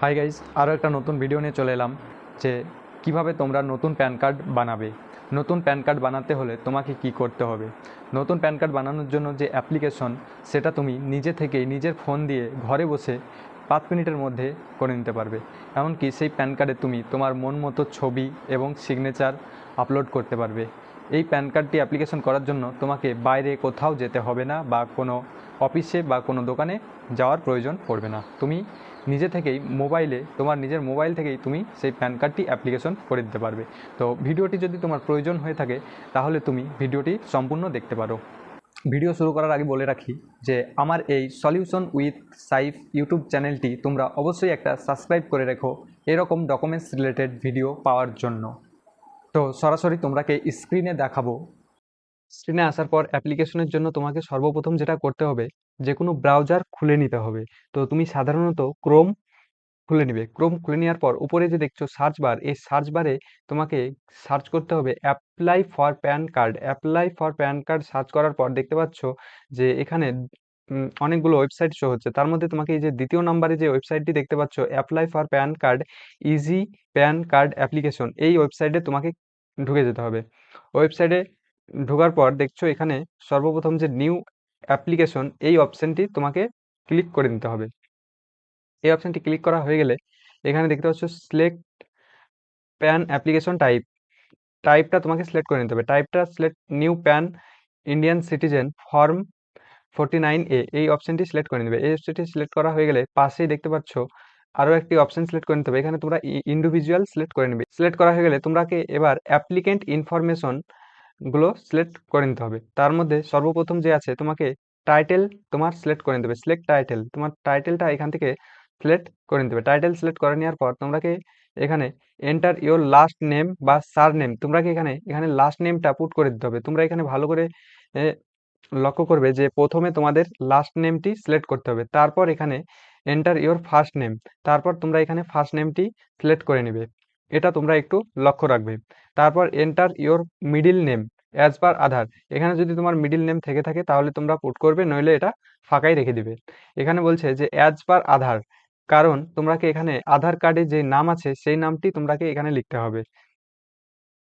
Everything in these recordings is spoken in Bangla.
হাই গাইজ আরও একটা নতুন ভিডিও নিয়ে চলে এলাম, যে কীভাবে তোমরা নতুন প্যান কার্ড বানাবে। নতুন প্যান কার্ড বানাতে হলে তোমাকে কি করতে হবে? নতুন প্যান কার্ড বানানোর জন্য যে অ্যাপ্লিকেশন সেটা তুমি নিজে থেকেই নিজের ফোন দিয়ে ঘরে বসে পাঁচ মিনিটের মধ্যে করে নিতে পারবে। এমনকি সেই প্যান কার্ডে তুমি তোমার মন মতো ছবি এবং সিগনেচার আপলোড করতে পারবে। এই প্যান কার্ডটি অ্যাপ্লিকেশন করার জন্য তোমাকে বাইরে কোথাও যেতে হবে না বা কোনো অফিসে বা কোনো দোকানে যাওয়ার প্রয়োজন পড়বে না। তুমি নিজে থেকেই মোবাইলে, তোমার নিজের মোবাইল থেকেই তুমি সেই প্যান কার্ডটি অ্যাপ্লিকেশন করে দিতে পারবে। তো ভিডিওটি যদি তোমার প্রয়োজন হয়ে থাকে, তাহলে তুমি ভিডিওটি সম্পূর্ণ দেখতে পারো। ভিডিও শুরু করার আগে বলে রাখি যে, আমার এই সলিউশন উইথ সাইফ ইউটিউব চ্যানেলটি তোমরা অবশ্যই একটা সাবস্ক্রাইব করে রেখো এরকম ডকুমেন্টস রিলেটেড ভিডিও পাওয়ার জন্য। তো সরাসরি তোমরাকে স্ক্রিনে দেখাবো। স্ক্রিনে আসার পর অ্যাপ্লিকেশনের জন্য তোমাকে সর্বপ্রথম যেটা করতে হবে, যে কোনো ব্রাউজার খুলে নিতে হবে। তো তুমি সাধারণত ক্রোম খুলে নিবে। ক্রোম খুলে নেওয়ার পর উপরে যে দেখছ সার্চ বার এই সার্চ বারে তোমাকে সার্চ করতে হবে apply for PAN card apply for PAN card search করার পর দেখতে পাচ্ছ যে এখানে অনেকগুলো ওয়েবসাইট শো হচ্ছে। তার মধ্যে তোমাকে এই যে দ্বিতীয় নম্বরে যে ওয়েবসাইটটি দেখতে পাচ্ছ apply for PAN card easy PAN card application এই ওয়েবসাইটে তোমাকে ঢুকে যেতে হবে। ওয়েবসাইটে ঢোকার পর দেখছ এখানে সর্বপ্রথম যে নিউ অ্যাপ্লিকেশন, এই অপশানটি তোমাকে ক্লিক করে নিতে হবে। এই অপশানটি ক্লিক করা হয়ে গেলে এখানে দেখতে পাচ্ছ সিলেক্ট প্যান অ্যাপ্লিকেশন টাইপ টাইপটা তোমাকে সিলেক্ট করে নিতে হবে। টাইপটা select new PAN Indian citizen form forty nine A এই অপশানটি সিলেক্ট করে নেবে। এই অপশানটি সিলেক্ট করা হয়ে গেলে পাশেই দেখতে পাচ্ছ আরও একটি অপশান সিলেক্ট করে নিতে হবে। এখানে তোমরা ইন্ডিভিজুয়াল সিলেক্ট করে নেবে। সিলেক্ট করা হয়ে গেলে তোমরাকে এবার অ্যাপ্লিকেন্ট ইনফরমেশনগুলো সিলেক্ট করে নিতে হবে। তার মধ্যে সর্বপ্রথম যে আছে, তোমাকে টাইটেল তোমার সিলেক্ট করে নিতে হবে। সিলেক্ট টাইটেল তোমার টাইটেলটা এখান থেকে সিলেক্ট করে নিতে হবে। টাইটেল সিলেক্ট করে নেওয়ার পর তোমরাকে এখানে এন্টার ইওর লাস্ট নেম বা সার নেম তোমরাকে এখানে এখানে লাস্ট নেমটা পুট করে দিতে হবে। তোমরা এখানে ভালো করে লক্ষ্য করবে যে প্রথমে তোমাদের লাস্ট নেমটি সিলেক্ট করতে হবে। তারপর এখানে এন্টার ইওর ফার্স্ট নেম তারপর তোমরা এখানে ফার্স্ট নেমটি সিলেক্ট করে নেবে। এটা তোমরা একটু লক্ষ্য রাখবে। তারপর enter your middle name as per Aadhaar এখানে যদি তোমার মিডিল নেম থেকে থাকে, তাহলে তোমরা পুট করবে, নইলে এটা ফাঁকাই রেখে দিবে। এখানে বলছে যে অ্যাজ পার আধার কারণ তোমরাকে এখানে আধার কার্ডে যে নাম আছে, সেই নামটি তোমরাকে এখানে লিখতে হবে।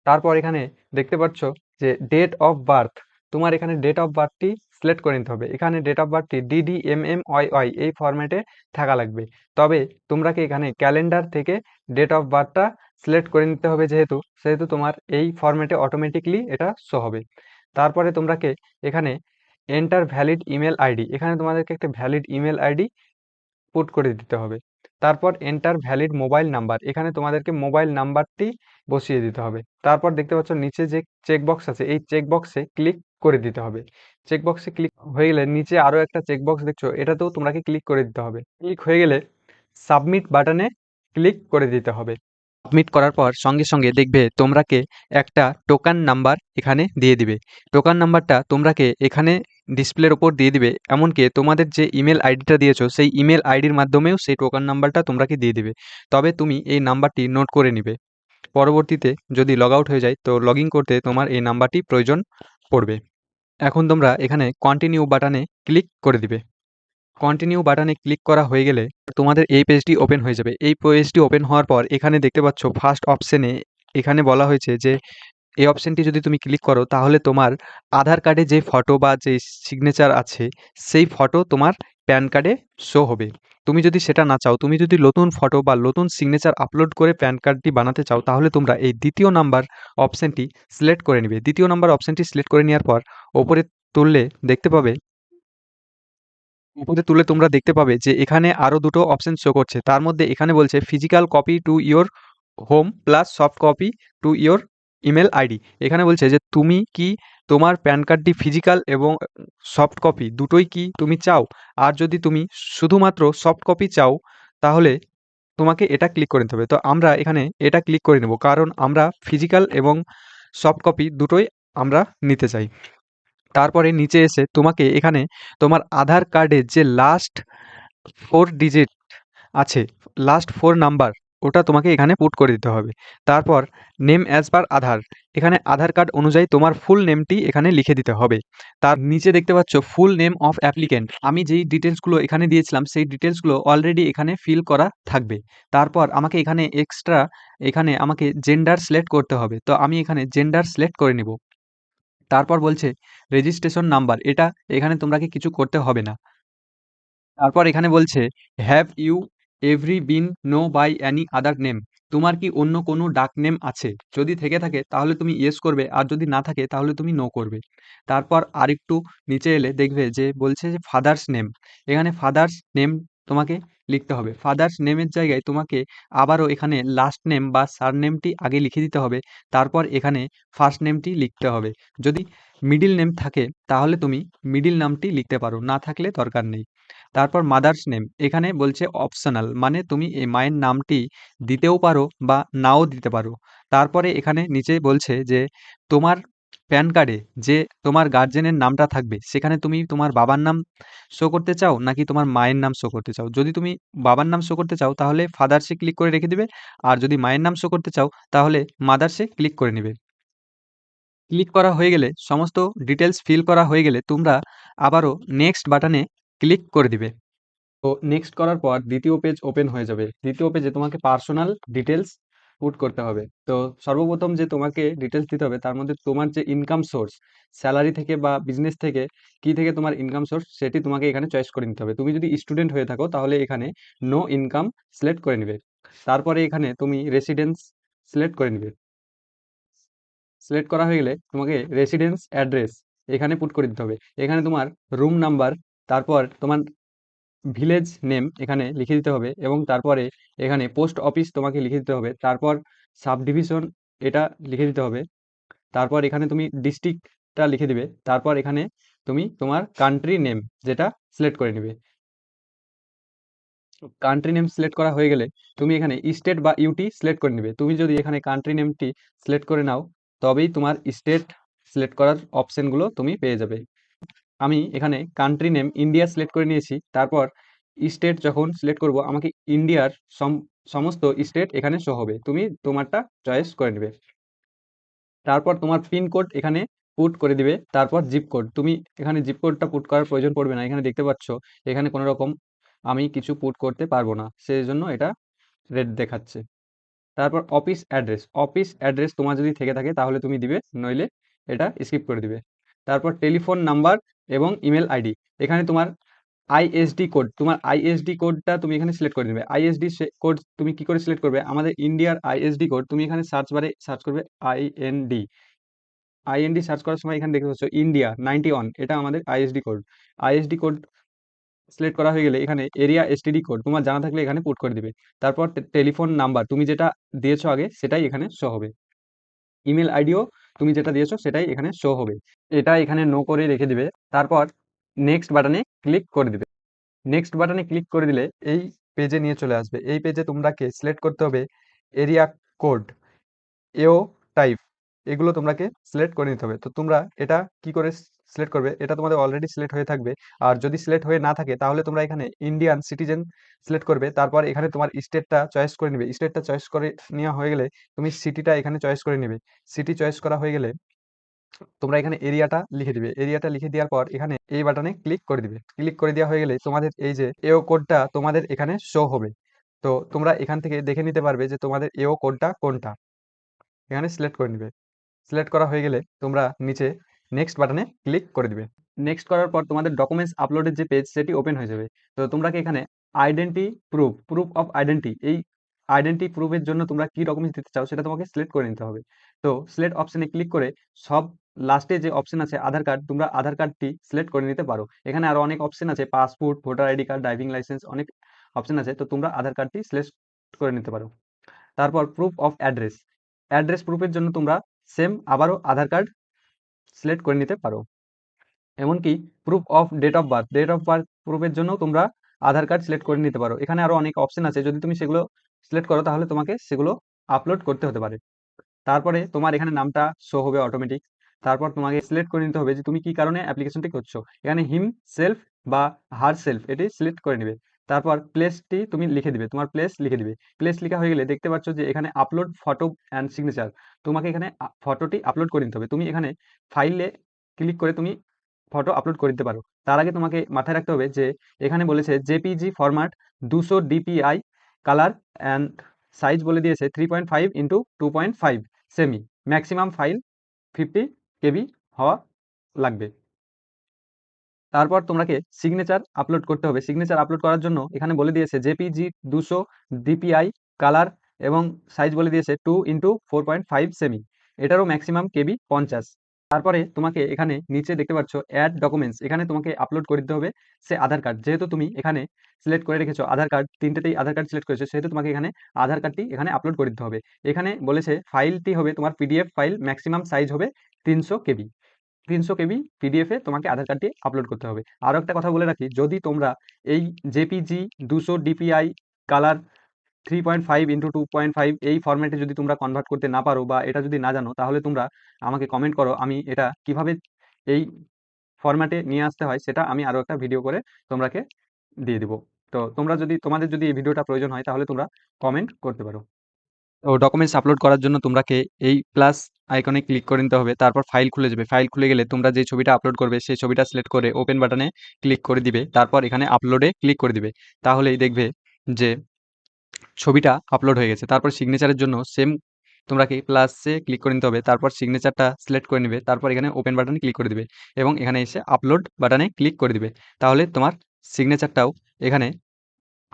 তারপর এখানে দেখতে পাচ্ছ যে ডেট অফ বার্থ তোমার এখানে ডেট অফ বার্থটি সিলেক্ট করে নিতে হবে। এখানে date of বার্থটি DD M M Y Y এই ফরম্যাটে থাকা লাগবে। তবে তোমরাকে এখানে ক্যালেন্ডার থেকে ডেট অফ বার্থটা সিলেক্ট করে নিতে হবে যেহেতু, সেহেতু তোমার এই ফরম্যাটে অটোমেটিকলি এটা শো হবে। তারপরে তোমরাকে এখানে এন্টার ভ্যালিড ইমেল আইডি এখানে তোমাদেরকে একটা ভ্যালিড ইমেল আইডি পুট করে দিতে হবে। তারপর এন্টার ভ্যালিড মোবাইল নাম্বার এখানে তোমাদেরকে মোবাইল নাম্বারটি বসিয়ে দিতে হবে। তারপর দেখতে পাচ্ছ নিচে যে চেকবক্স আছে, এই চেকবক্সে ক্লিক করে দিতে হবে। চেকবক্সে ক্লিক হয়ে গেলে নিচে আরও একটা চেকবক্স দেখছ, এটাতেও তোমরাকে ক্লিক করে দিতে হবে। ক্লিক হয়ে গেলে সাবমিট বাটনে ক্লিক করে দিতে হবে। সাবমিট করার পর সঙ্গে সঙ্গে দেখবে তোমরাকে একটা টোকান নাম্বার এখানে দিয়ে দিবে। টোকান নাম্বারটা তোমরাকে এখানে ডিসপ্লের ওপর দিয়ে দিবে, এমনকি তোমাদের যে ইমেল আইডিটা দিয়েছ, সেই ইমেল আইডির মাধ্যমেও সেই টোকান নাম্বারটা তোমরাকে দিয়ে দিবে। তবে তুমি এই নাম্বারটি নোট করে নিবে। পরবর্তীতে যদি লগ আউট হয়ে যায়, তো লগ করতে তোমার এই নাম্বারটি প্রয়োজন পড়বে। এখন তোমরা এখানে কন্টিনিউ বাটনে ক্লিক করে দিবে। কন্টিনিউ বাটনে ক্লিক করা হয়ে গেলে তোমাদের এই পেজটি ওপেন হয়ে যাবে। এই পেজটি ওপেন হওয়ার পর এখানে দেখতে পাচ্ছ ফার্স্ট অপশানে এখানে বলা হয়েছে যে এই অপশানটি যদি তুমি ক্লিক করো তাহলে তোমার আধার কার্ডে যে ফটো বা যে সিগনেচার আছে, সেই ফটো তোমার প্যান কার্ডে শো হবে। তুমি যদি সেটা না চাও, তুমি যদি নতুন ফটো বা নতুন সিগনেচার আপলোড করে প্যান কার্ডটি বানাতে চাও, তাহলে তোমরা এই দ্বিতীয় নাম্বার অপশনটি সিলেক্ট করে নিবে। দ্বিতীয় নাম্বার অপশনটি সিলেক্ট করে নেওয়ার পর ওপরে তুললে দেখতে পাবে উপরে তুলে তোমরা দেখতে পাবে যে এখানে আরও দুটো অপশন শো করছে। তার মধ্যে এখানে বলছে physical copy to your home plus soft copy to your email ID. এখানে বলছে যে, তুমি কি তোমার প্যান কার্ডটি ফিজিক্যাল এবং সফট কপি দুটোই কি তুমি চাও? আর যদি তুমি শুধুমাত্র সফট কপি চাও, তাহলে তোমাকে এটা ক্লিক করে নিতে হবে। তো আমরা এখানে এটা ক্লিক করে নেব, কারণ আমরা ফিজিক্যাল এবং সফট কপি দুটোই আমরা নিতে চাই। তারপরে নিচে এসে তোমাকে এখানে তোমার আধার কার্ডে যে লাস্ট ফোর ডিজিট আছে লাস্ট ফোর নাম্বার ওটা তোমাকে এখানে পুট করে দিতে হবে। তারপর নেম অ্যাজ পার আধার। এখানে আধার কার্ড অনুযায়ী তোমার ফুল নেমটি এখানে লিখে দিতে হবে। তার নিচে দেখতে পাচ্ছ ফুল নেম অফ অ্যাপ্লিকেন্ট আমি যেই ডিটেলসগুলো এখানে দিয়েছিলাম, সেই ডিটেলসগুলো অলরেডি এখানে ফিল করা থাকবে। তারপর আমাকে এখানে এক্সট্রা এখানে আমাকে জেন্ডার সিলেক্ট করতে হবে। তো আমি এখানে জেন্ডার সিলেক্ট করে নিব। তারপর বলছে রেজিস্ট্রেশন নাম্বার এটা এখানে তোমরাকে কিছু করতে হবে না। তারপর এখানে বলছে have you every been, no by any other name. তোমার কি অন্য কোনো ডাক নেম আছে? যদি থেকে থাকে, তাহলে তুমি ইয়েস করবে, আর যদি না থাকে, তাহলে তুমি নো করবে। তারপর আরেকটু নিচে এলে দেখবে যে বলছে যে ফাদার্স নেম। এখানে ফাদার্স নেম তোমাকে লিখতে হবে। ফাদার্স নেমের জায়গায় তোমাকে আবারও এখানে লাস্ট নেম বা সার নেমটি আগে লিখে দিতে হবে। তারপর এখানে ফার্স্ট নেমটি লিখতে হবে। যদি মিডিল নেম থাকে, তাহলে তুমি মিডিল নামটি লিখতে পারো। না থাকলে দরকার নেই। তারপর মাদার্স নেম এখানে বলছে অপশনাল মানে তুমি এই মায়ের নামটি দিতেও পারো বা নাও দিতে পারো। তারপরে এখানে নিচে বলছে যে, তোমার প্যান কার্ডে যে তোমার গার্জেনের নামটা থাকবে, সেখানে তুমি তোমার বাবার নাম শো করতে চাও নাকি তোমার মায়ের নাম শো করতে চাও? যদি তুমি বাবার নাম শো করতে চাও, তাহলে ফাদার্সে ক্লিক করে রেখে দিবে, আর যদি মায়ের নাম শো করতে চাও, তাহলে মাদার্সে ক্লিক করে নেবে। ক্লিক করা হয়ে গেলে, সমস্ত ডিটেলস ফিল করা হয়ে গেলে, তোমরা আবারও নেক্সট বাটনে ক্লিক করে দিবে। তো নেক্সট করার পর দ্বিতীয় পেজ ওপেন হয়ে যাবে। দ্বিতীয় পেজে তোমাকে পার্সোনাল ডিটেলস পুট করতে হবে। তো সর্বপ্রথম যে তোমাকে ডিটেলস দিতে হবে, তার মধ্যে তোমার যে ইনকাম সোর্স স্যালারি থেকে বা বিজনেস থেকে কি থেকে তোমার ইনকাম সোর্স সেটি তোমাকে এখানে চয়েস করে নিতে হবে। তুমি যদি স্টুডেন্ট হয়ে থাকো, তাহলে এখানে নো ইনকাম সিলেক্ট করে নেবে। তারপরে এখানে তুমি রেসিডেন্স সিলেক্ট করে নেবে। সিলেক্ট করা হয়ে গেলে তোমাকে রেসিডেন্স অ্যাড্রেস এখানে পুট করে দিতে হবে। এখানে তোমার রুম নাম্বার তারপর তোমার ভিলেজ নেম এখানে লিখে দিতে হবে এবং তারপরে এখানে পোস্ট অফিস তোমাকে লিখে দিতে হবে। তারপর সাব ডিভিশন এটা লিখে দিতে হবে। তারপর এখানে তুমি ডিস্ট্রিক্টটা লিখে দিবে। তারপর এখানে তুমি তোমার কান্ট্রি নেম যেটা সিলেক্ট করে নেবে। কান্ট্রি নেম সিলেক্ট করা হয়ে গেলে তুমি এখানে স্টেট বা ইউটি সিলেক্ট করে নেবে। তুমি যদি এখানে কান্ট্রি নেমটি সিলেক্ট করে নাও, তবেই তোমার স্টেট সিলেক্ট করার অপশনগুলো তুমি পেয়ে যাবে। আমি এখানে কান্ট্রি নেম ইন্ডিয়া সিলেক্ট করে নিয়েছি। তারপর স্টেট যখন সিলেক্ট করব, আমাকে ইন্ডিয়ার সমস্ত স্টেট এখানে শো হবে। তুমি তোমারটা চয়েস করে নেবে। তারপর তোমার পিনকোড এখানে পুট করে দিবে। তারপর জিপ কোড তুমি এখানে জিপ কোডটা পুট করার প্রয়োজন পড়বে না। এখানে দেখতে পাচ্ছ, এখানে কোনো রকম আমি কিছু পুট করতে পারব না। সেই জন্য এটা রেড দেখাচ্ছে। তারপর অফিস অ্যাড্রেস অফিস অ্যাড্রেস তোমার যদি থেকে থাকে, তাহলে তুমি দিবে। নইলে এটা স্কিপ করে দিবে। তারপর টেলিফোন নাম্বার এবং ইমেল আইডি এখানে তোমার আইএসডি কোড তোমার আইএসডি কোডটা তুমি এখানে সিলেক্ট করে দেবে। আইএসডি কোড তুমি কি করে সিলেক্ট করবে? আমাদের ইন্ডিয়ার আইএসডি কোড তুমি এখানে সার্চ বারে সার্চ করবে আইএনডি আইএনডি সার্চ করার সময় এখানে দেখতে পাচ্ছ ইন্ডিয়া নাইনটি ওয়ান এটা আমাদের ISD code ISD code select করা হয়ে গেলে এখানে এরিয়া এসটিডি কোড তোমার জানা থাকলে এখানে পুট করে দিবে। তারপর টেলিফোন নাম্বার তুমি যেটা দিয়েছ আগে সেটাই এখানে শো হবে। ইমেল আইডিও তুমি যেটা দিয়েছ সেটাই এখানে শো হবে। এটা এখানে নো করে রেখে দিবে। তারপর নেক্সট বাটনে ক্লিক করে দিবে। নেক্সট বাটনে ক্লিক করে দিলে এই পেজে নিয়ে চলে আসবে। এই পেজে তোমরাকে সিলেক্ট করতে হবে এরিয়া কোড এও টাইপ এগুলো তোমরাকে সিলেক্ট করে নিতে হবে। তো তোমরা এটা কি করে সিলেক্ট করবে, এটা তোমাদের অলরেডি সিলেক্ট হয়ে থাকবে। আর যদি সিলেক্ট হয়ে না থাকে, তাহলে তোমরা এখানে ইন্ডিয়ান সিটিজেন সিলেক্ট করবে। তারপর এখানে তোমার স্টেটটা চয়েস করে নেবে। স্টেটটা চয়েস করে নেওয়া হয়ে গেলে তুমি সিটিটা এখানে চয়েস করে নেবে। সিটি চয়েস করা হয়ে গেলে তোমরা এখানে এরিয়াটা লিখে দিবে। এরিয়াটা লিখে দেওয়ার পর এখানে এই বাটনে ক্লিক করে দিবে। ক্লিক করে দেওয়া হয়ে গেলে তোমাদের এই যে এও কোডটা তোমাদের এখানে শো হবে। তো তোমরা এখান থেকে দেখে নিতে পারবে যে তোমাদের এও কোডটা কোনটা। এখানে সিলেক্ট করে নিবে। সিলেক্ট করা হয়ে গেলে তোমরা নিচে নেক্সট বাটনে ক্লিক করে দিবে। নেক্সট করার পর তোমাদের ডকুমেন্টস আপলোডের যে পেজ সেটি ওপেন হয়ে যাবে। তো তোমরা কি এখানে identity proof proof of identity এই আইডেন্টি প্রুফের জন্য তোমরা কি ডকুমেন্টস দিতে চাও সেটা তোমাকে সিলেক্ট করে নিতে হবে। তো সিলেক্ট অপশনে ক্লিক করে সব লাস্টে যে অপশন আছে আধার কার্ড তোমরা আধার কার্ডটি সিলেক্ট করে নিতে পারো। এখানে আরও অনেক অপশন আছে passport voter ID card driving licence অনেক অপশন আছে। তো তোমরা আধার কার্ডটি সিলেক্ট করে নিতে পারো। তারপর প্রুফ অফ অ্যাড্রেস অ্যাড্রেস প্রুফের জন্য তোমরা সেম আবারও আধার কার্ড সিলেক্ট করে নিতে পারো। এমনকি proof of date of birth date of birth প্রুফের জন্য তোমরা আধার কার্ড সিলেক্ট করে নিতে পারো। এখানে আরও অনেক অপশন আছে। যদি তুমি সেগুলো সিলেক্ট করো, তাহলে তোমাকে সেগুলো আপলোড করতে হতে পারে। তারপরে তোমার এখানে নামটা শো হবে অটোমেটিক তারপর তোমাকে সিলেক্ট করে নিতে হবে যে তুমি কি কারণে অ্যাপ্লিকেশনটি করছ। এখানে হিম সেলফ বা হার সেলফ এটি সিলেক্ট করে নেবে। তারপর প্লেসটি তুমি লিখে দিবে, তোমার প্লেস লিখে দিবে। প্লেস লেখা হয়ে গেলে দেখতে পাচ্ছ যে এখানে আপলোড ফটো অ্যান্ড সিগনেচার তোমাকে এখানে ফটোটি আপলোড করে নিতে হবে। তুমি এখানে ফাইলে ক্লিক করে তুমি ফটো আপলোড করে দিতে পারো। তার আগে তোমাকে মাথায় রাখতে হবে যে এখানে বলেছে জেপিজি ফরম্যাট দুশো ডিপিআই কালার অ্যান্ড সাইজ বলে দিয়েছে three point five into two point five cm maximum file fifty KB হওয়া লাগবে। তারপর তোমাকে সিগনেচার আপলোড করতে হবে। সিগনেচার আপলোড করার জন্য এখানে বলে দিয়েছে জেপিজি দুশো ডিপিআই কালার এবং সাইজ বলে দিয়েছে two into four point five cm এটারও ম্যাক্সিমাম কেবি পঞ্চাশ। তারপরে তোমাকে এখানে নিচে দেখতে পাচ্ছ অ্যাড ডকুমেন্টস এখানে তোমাকে আপলোড করে দিতে হবে সে আধার কার্ড যেহেতু তুমি এখানে সিলেক্ট করে রেখেছো আধার কার্ড তিনটেতেই আধার কার্ড সিলেক্ট করেছ, সেহেতু তোমাকে এখানে আধার কার্ডটি এখানে আপলোড করে দিতে হবে। এখানে বলেছে ফাইলটি হবে তোমার পিডিএফ ফাইল ম্যাক্সিমাম সাইজ হবে তিনশো কেবি। তিনশো কেবি পিডিএফে তোমাকে আধার কার্ডটি আপলোড করতে হবে। আরও একটা কথা বলে রাখি, যদি তোমরা এই জেপিজি দুশো DPI colour three point five into two point five এই ফরম্যাটে যদি তোমরা কনভার্ট করতে না পারো বা এটা যদি না জানো, তাহলে তোমরা আমাকে কমেন্ট করো। আমি এটা কীভাবে এই ফরম্যাটে নিয়ে আসতে হয় সেটা আমি আরও একটা ভিডিও করে তোমরাকে দিয়ে দেবো। তো তোমরা যদি, তোমাদের যদি এই ভিডিওটা প্রয়োজন হয় তাহলে তোমরা কমেন্ট করতে পারো। তো ডকুমেন্টস আপলোড করার জন্য তোমরাকে এই প্লাস আইকনে ক্লিক করে নিতে হবে। তারপর ফাইল খুলে যাবে। ফাইল খুলে গেলে তোমরা যে ছবিটা আপলোড করবে, সেই ছবিটা সিলেক্ট করে ওপেন বাটনে ক্লিক করে দিবে। তারপর এখানে আপলোডে ক্লিক করে দিবে। তাহলেই দেখবে যে ছবিটা আপলোড হয়ে গেছে। তারপর সিগনেচারের জন্য সেম তোমরাকে প্লাসে ক্লিক করে নিতে হবে। তারপর সিগনেচারটা সিলেক্ট করে নেবে। তারপর এখানে ওপেন বাটনে ক্লিক করে দিবে। এবং এখানে এসে আপলোড বাটনে ক্লিক করে দিবে। তাহলে তোমার সিগনেচারটাও এখানে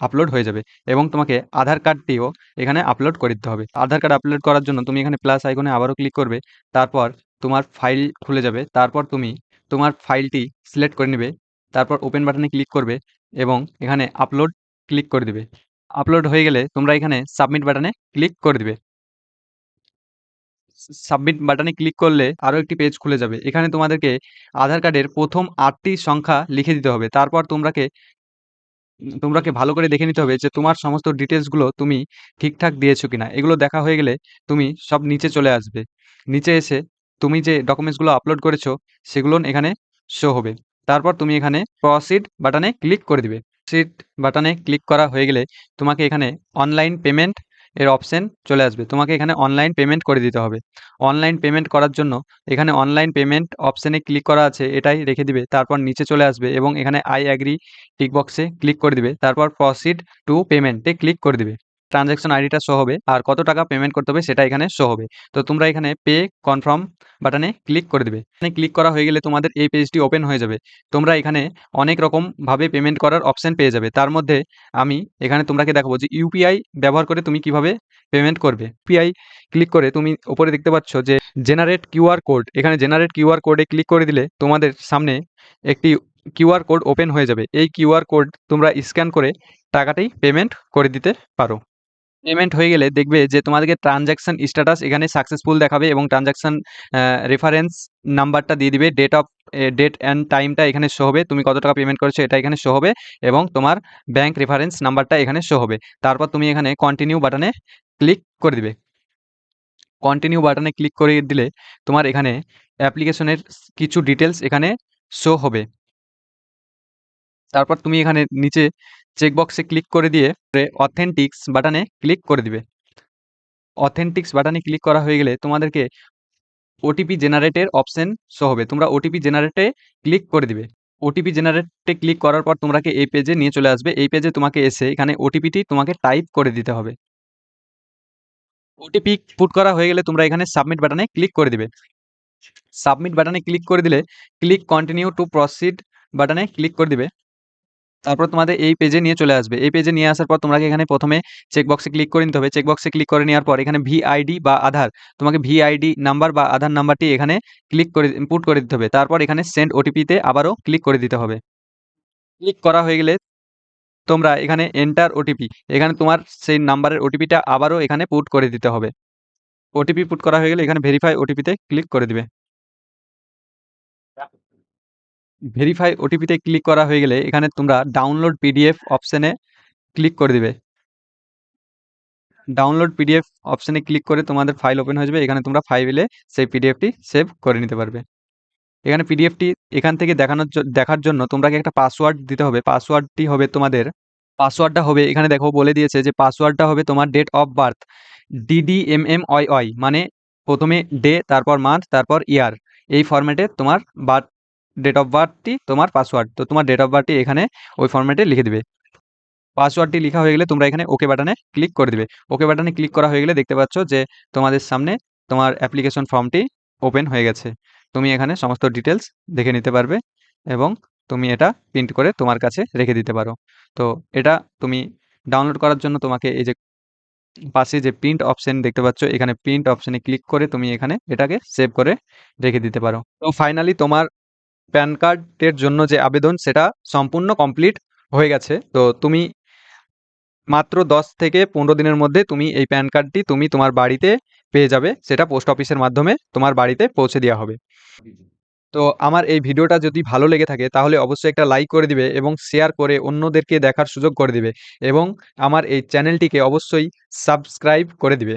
আপলোড হয়ে যাবে এবং তোমাকে আধার কার্ডটিও এখানে আপলোড করে দিতে হবে। আধার কার্ড আপলোড করার জন্য তুমি এখানে প্লাস আইকনে আবারও ক্লিক করবে, তারপর তোমার ফাইল খুলে যাবে, তারপর তুমি তোমার ফাইলটি সিলেক্ট করে নেবে, তারপর ওপেন বাটনে ক্লিক করবে এবং এখানে আপলোড ক্লিক করে দিবে। আপলোড হয়ে গেলে তোমরা এখানে সাবমিট বাটনে ক্লিক করে দিবে। সাবমিট বাটনে ক্লিক করলে আরও একটি পেজ খুলে যাবে। এখানে তোমাদেরকে আধার কার্ডের প্রথম আটটি সংখ্যা লিখে দিতে হবে। তারপর তোমরাকে তোমরাকে ভালো করে দেখে নিতে হবে যে তোমার সমস্ত ডিটেলসগুলো তুমি ঠিকঠাক দিয়েছ কিনা। এগুলো দেখা হয়ে গেলে তুমি সব নিচে চলে আসবে। নিচে এসে তুমি যে ডকুমেন্টসগুলো আপলোড করেছ, সেগুলো এখানে শো হবে। তারপর তুমি এখানে প্রসিড বাটনে ক্লিক করে দিবে। সিট বাটনে ক্লিক করা হয়ে গেলে তোমাকে এখানে অনলাইন পেমেন্ট এর অপশন চলে আসবে। তোমাকে এখানে অনলাইন পেমেন্ট করে দিতে হবে। অনলাইন পেমেন্ট করার জন্য এখানে অনলাইন পেমেন্ট অপশানে ক্লিক করা আছে, এটাই রেখে দিবে। তারপর নিচে চলে আসবে এবং এখানে আই অ্যাগ্রি টিকবক্সে ক্লিক করে দিবে। তারপর প্রসিড টু পেমেন্টে ক্লিক করে দিবে। ট্রানজ্যাকশন আইডিটা শো হবে আর কত টাকা পেমেন্ট করতে হবে সেটা এখানে শো হবে। তো তোমরা এখানে পে কনফার্ম বাটনে ক্লিক করে দেবে। এখানে ক্লিক করা হয়ে গেলে তোমাদের এই পেজটি ওপেন হয়ে যাবে। তোমরা এখানে অনেক রকমভাবে পেমেন্ট করার অপশান পেয়ে যাবে। তার মধ্যে আমি এখানে তোমরাকে দেখাবো যে ইউপিআই ব্যবহার করে তুমি কীভাবে পেমেন্ট করবে। ইউপিআই ক্লিক করে তুমি ওপরে দেখতে পাচ্ছ যে জেনারেট কিউআর কোড এখানে জেনারেট কিউআর কোডে ক্লিক করে দিলে তোমাদের সামনে একটি কিউআর কোড ওপেন হয়ে যাবে। এই কিউআর কোড তোমরা স্ক্যান করে টাকাটি পেমেন্ট করে দিতে পারো। পেমেন্ট হয়ে গেলে দেখবে যে তোমাদেরকে ট্রানজ্যাকশন স্ট্যাটাস এখানে সাকসেসফুল দেখাবে এবং ট্রানজ্যাকশন রেফারেন্স নাম্বারটা দিয়ে দিবে ডেট অফ ডেট অ্যান্ড টাইমটা এখানে শো হবে, তুমি কত টাকা পেমেন্ট করেছ এটা এখানে শো হবে এবং তোমার ব্যাংক রেফারেন্স নাম্বারটা এখানে শো হবে। তারপর তুমি এখানে কন্টিনিউ বাটনে ক্লিক করে দিবে। কন্টিনিউ বাটনে ক্লিক করে দিলে তোমার এখানে অ্যাপ্লিকেশনের কিছু ডিটেলস এখানে শো হবে। তারপর তুমি এখানে নিচে চেকবক্সে ক্লিক করে দিয়ে অথেন্টিক্স বাটনে ক্লিক করে দিবে। অথেন্টিক্স বাটনে ক্লিক করা হয়ে গেলে তোমাদেরকে ওটিপি জেনারেটের অপশন শো হবে। তোমরা ওটিপি জেনারেটে ক্লিক করে দিবে। ওটিপি জেনারেটে ক্লিক করার পর তোমরাকে এই পেজে নিয়ে চলে আসবে। এই পেজে তোমাকে এসে এখানে ওটিপিটি তোমাকে টাইপ করে দিতে হবে। ওটিপি পুট করা হয়ে গেলে তোমরা এখানে সাবমিট বাটনে ক্লিক করে দিবে। সাবমিট বাটনে ক্লিক করে দিলে ক্লিক কন্টিনিউ টু প্রসিড বাটনে ক্লিক করে দিবে। তারপর তোমাদের এই পেজে নিয়ে চলে আসবে। এই পেজে নিয়ে আসার পর তোমাকে এখানে প্রথমে চেকবক্সে ক্লিক করে নিতে হবে। চেকবক্সে ক্লিক করে নেওয়ার পর এখানে ভিআইডি বা আধার তোমাকে ভিআইডি নাম্বার বা আধার নাম্বারটি এখানে ক্লিক করে পুট করে দিতে হবে। তারপর এখানে সেন্ড ওটিপিতে আবারও ক্লিক করে দিতে হবে। ক্লিক করা হয়ে গেলে তোমরা এখানে এন্টার ওটিপি এখানে তোমার সেই নাম্বারের ওটিপিটা আবারও এখানে পুট করে দিতে হবে। ওটিপি পুট করা হয়ে গেলে এখানে ভেরিফাই ওটিপিতে ক্লিক করে দিবে। ভেরিফাই ওটিপিতে ক্লিক করা হয়ে গেলে এখানে তোমরা ডাউনলোড পিডিএফ অপশানে ক্লিক করে দিবে। ডাউনলোড পিডিএফ অপশানে ক্লিক করে তোমাদের ফাইল ওপেন হয়ে যাবে, এখানে তোমরা ফাইলে সেই পিডিএফটি সেভ করে নিতে পারবে। এখানে পিডিএফটি এখান থেকে দেখানোর দেখার জন্য তোমরাকে একটা পাসওয়ার্ড দিতে হবে। পাসওয়ার্ডটি হবে তোমাদের পাসওয়ার্ডটা হবে, এখানে দেখো বলে দিয়েছে যে পাসওয়ার্ডটা হবে তোমার date of birth DD M M Y Y মানে প্রথমে ডে তারপর মান্থ তারপর ইয়ার এই ফরম্যাটে তোমার বার্থ ডেট অফ বার্থটি তোমার পাসওয়ার্ড তো তোমার ডেট অফ বার্থটি এখানে ওই ফরম্যাটে লিখে দিবে। পাসওয়ার্ডটি লেখা হয়ে গেলে তোমরা এখানে ওকে বাটনে ক্লিক করে দিবে। ওকে বাটনে ক্লিক করা হয়ে গেলে দেখতে পাচ্ছ যে তোমাদের সামনে তোমার অ্যাপ্লিকেশন ফর্মটি ওপেন হয়ে গেছে। তুমি এখানে সমস্ত ডিটেলস দেখে নিতে পারবে এবং তুমি এটা প্রিন্ট করে তোমার কাছে রেখে দিতে পারো। তো এটা তুমি ডাউনলোড করার জন্য তোমাকে এই যে পাশে যে প্রিন্ট অপশন দেখতে পাচ্ছ, এখানে প্রিন্ট অপশনে ক্লিক করে তুমি এখানে এটাকে সেভ করে রেখে দিতে পারো। তো ফাইনালি তোমার প্যান কার্ডের জন্য যে আবেদন, সেটা সম্পূর্ণ কমপ্লিট হয়ে গেছে। তো তুমি মাত্র দশ থেকে পনেরো দিনের মধ্যে তুমি এই প্যান কার্ডটি তুমি তোমার বাড়িতে পেয়ে যাবে। সেটা পোস্ট অফিসের মাধ্যমে তোমার বাড়িতে পৌঁছে দেওয়া হবে। তো আমার এই ভিডিওটা যদি ভালো লেগে থাকে, তাহলে অবশ্যই একটা লাইক করে দিবে এবং শেয়ার করে অন্যদেরকে দেখার সুযোগ করে দিবে এবং আমার এই চ্যানেলটিকে অবশ্যই সাবস্ক্রাইব করে দিবে।